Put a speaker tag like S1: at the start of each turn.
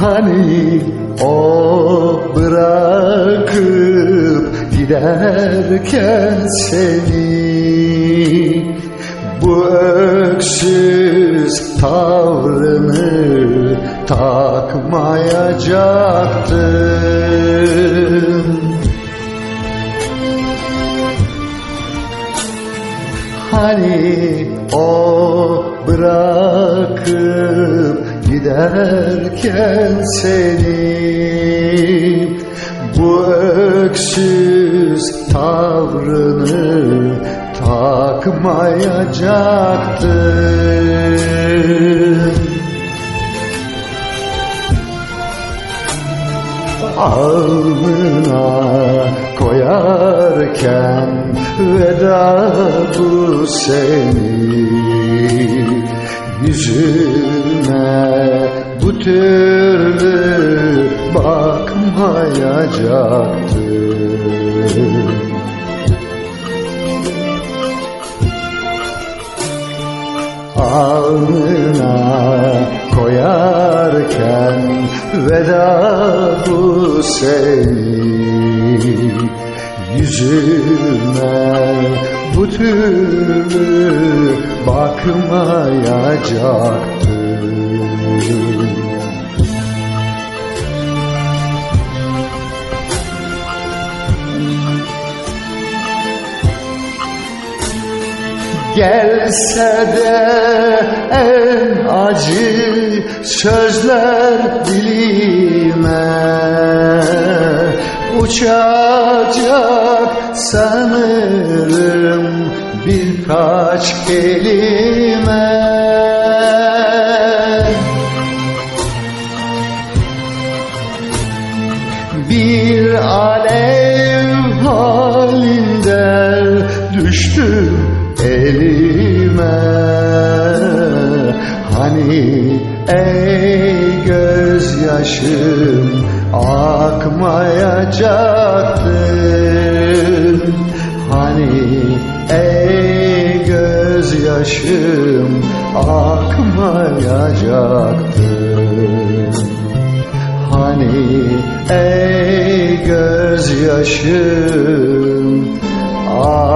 S1: Hani o bırakıp giderken seni Bu öksüz tavrını takmayacaktım. Hani o bırakıp giderken seni Bu öksüz tavrını takmayacaktım. Alnına koyarken veda bu seni yüzüne bu türlü bakmayacaktım alnına koyarken veda bu seni. Yüzüme bu türlü bakmayacaktım Gelse de en acı sözler dilime Uçacak sanırım birkaç kelime. Bir alev halinde düştüm elime. Hani ey gözyaşım akmayacaktı Hani ey gözyaşım akmayacaktı Hani ey gözyaşım akmayacak